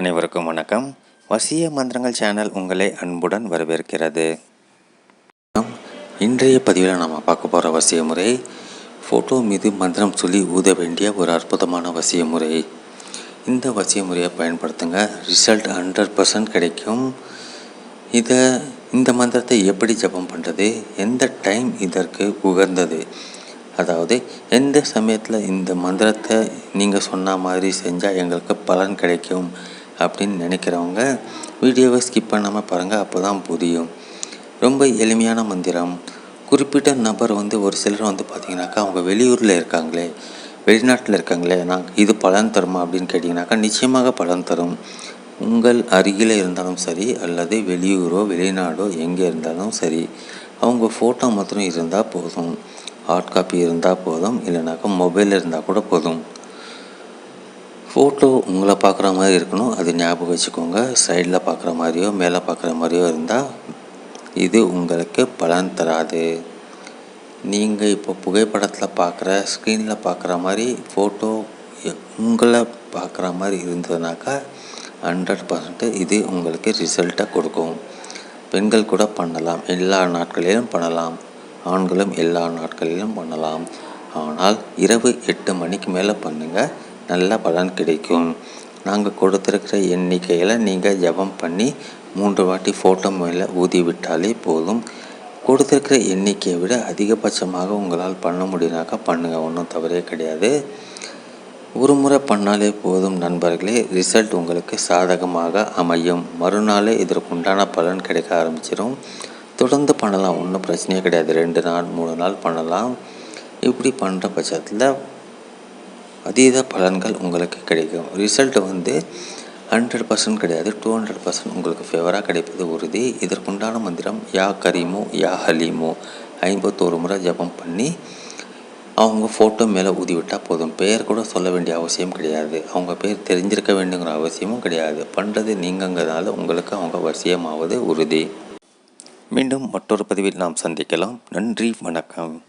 அனைவருக்கும் வணக்கம். வசிய மந்திரங்கள் சேனல் உங்களை அன்புடன் வரவேற்கிறது. இன்றைய பதிவில் நாம் பார்க்க போகிற வசிய முறை ஃபோட்டோ மீது மந்திரம் சொல்லி ஊத வேண்டிய ஒரு அற்புதமான வசிய முறை. இந்த வசிய முறையை பயன்படுத்துங்க. ரிசல்ட் ஹண்ட்ரட் பர்சன்ட் கிடைக்கும். இதை இந்த மந்திரத்தை எப்படி ஜபம் பண்ணுறது எந்த டைம் இதற்கு உகந்தது? அதாவது எந்த சமயத்தில் இந்த மந்திரத்தை நீங்கள் சொன்ன மாதிரி செஞ்சால் எங்களுக்கு பலன் கிடைக்கும்? அப்படின்னு நினைக்கிறவங்க வீடியோவை ஸ்கிப் பண்ணாமல் பாருங்கள் அப்போ தான் புரியும். ரொம்ப எளிமையான மந்திரம். குறிப்பிட்ட நபர் வந்து ஒரு சிலர் வந்து பார்த்திங்கனாக்கா அவங்க வெளியூரில் இருக்காங்களே வெளிநாட்டில் இருக்காங்களே நான் இது பலன் தருமா அப்படின்னு கேட்டிங்கனாக்கா நிச்சயமாக பலன் தரும். உங்கள் அருகில் இருந்தாலும் சரி அல்லது வெளியூரோ வெளிநாடோ எங்கே இருந்தாலும் சரி அவங்க ஃபோட்டோ மாத்திரம் இருந்தால் போதும். ஹார்ட் காப்பி இருந்தால் போதும் இல்லைனாக்கா மொபைல் இருந்தால் கூட போதும். ஃபோட்டோ உங்களை பார்க்குற மாதிரி இருக்கணும். அது ஞாபகம் வச்சுக்கோங்க. சைடில் பார்க்குற மாதிரியோ மேலே பார்க்குற மாதிரியோ இருந்தால் இது உங்களுக்கு பலன் தராது. நீங்கள் இப்போ புகைப்படத்தில் பார்க்குற ஸ்க்ரீனில் பார்க்குற மாதிரி ஃபோட்டோ உங்களை பார்க்குற மாதிரி இருந்ததுனாக்கா ஹண்ட்ரட் பர்சன்ட் இது உங்களுக்கு ரிசல்ட்டை கொடுக்கும். பெண்கள் கூட பண்ணலாம். எல்லா நாட்களிலும் பண்ணலாம். ஆண்களும் எல்லா நாட்களிலும் பண்ணலாம். ஆனால் இரவு எட்டு மணிக்கு மேலே பண்ணுங்கள் நல்ல பலன் கிடைக்கும். நாங்கள் கொடுத்துருக்கிற எண்ணிக்கையில் நீங்கள் ஜபம் பண்ணி மூன்று வாட்டி ஃபோட்டோ மேலே ஊதி விட்டாலே போதும். கொடுத்துருக்கிற எண்ணிக்கையை விட அதிகபட்சமாக உங்களால் பண்ண முடியினாக்கா பண்ணுங்கள் ஒன்றும் தவறே கிடையாது. ஒரு முறை பண்ணாலே போதும் நண்பர்களே ரிசல்ட் உங்களுக்கு சாதகமாக அமையும். மறுநாளே இதற்குண்டான பலன் கிடைக்க ஆரம்பிச்சிடும் தொடர்ந்து பண்ணலாம் ஒன்றும் பிரச்சனையே கிடையாது. ரெண்டு நாள் மூணு நாள் பண்ணலாம். இப்படி பண்ணுற பட்சத்தில் அதீத பலன்கள் உங்களுக்கு கிடைக்கும். ரிசல்ட் வந்து ஹண்ட்ரட் பர்சன்ட் கிடையாது. டூ ஹண்ட்ரட் பர்சன்ட் உங்களுக்கு ஃபேவராக கிடைப்பது உறுதி. இதற்குண்டான மந்திரம் யா கரீமோ யா ஹலீமோ. ஐம்பத்தோரு முறை ஜபம் பண்ணி அவங்க ஃபோட்டோ மேலே ஊதிவிட்டால் போதும். பெயர் கூட சொல்ல வேண்டிய அவசியம் கிடையாது. அவங்க பேர் தெரிஞ்சிருக்க வேண்டுங்கிற அவசியமும் கிடையாது. பண்ணுறது நீங்கங்கிறதுனால உங்களுக்கு அவங்க வசியமாவது உறுதி. மீண்டும் மற்றொரு பதிவில் நாம் சந்திக்கலாம். நன்றி வணக்கம்.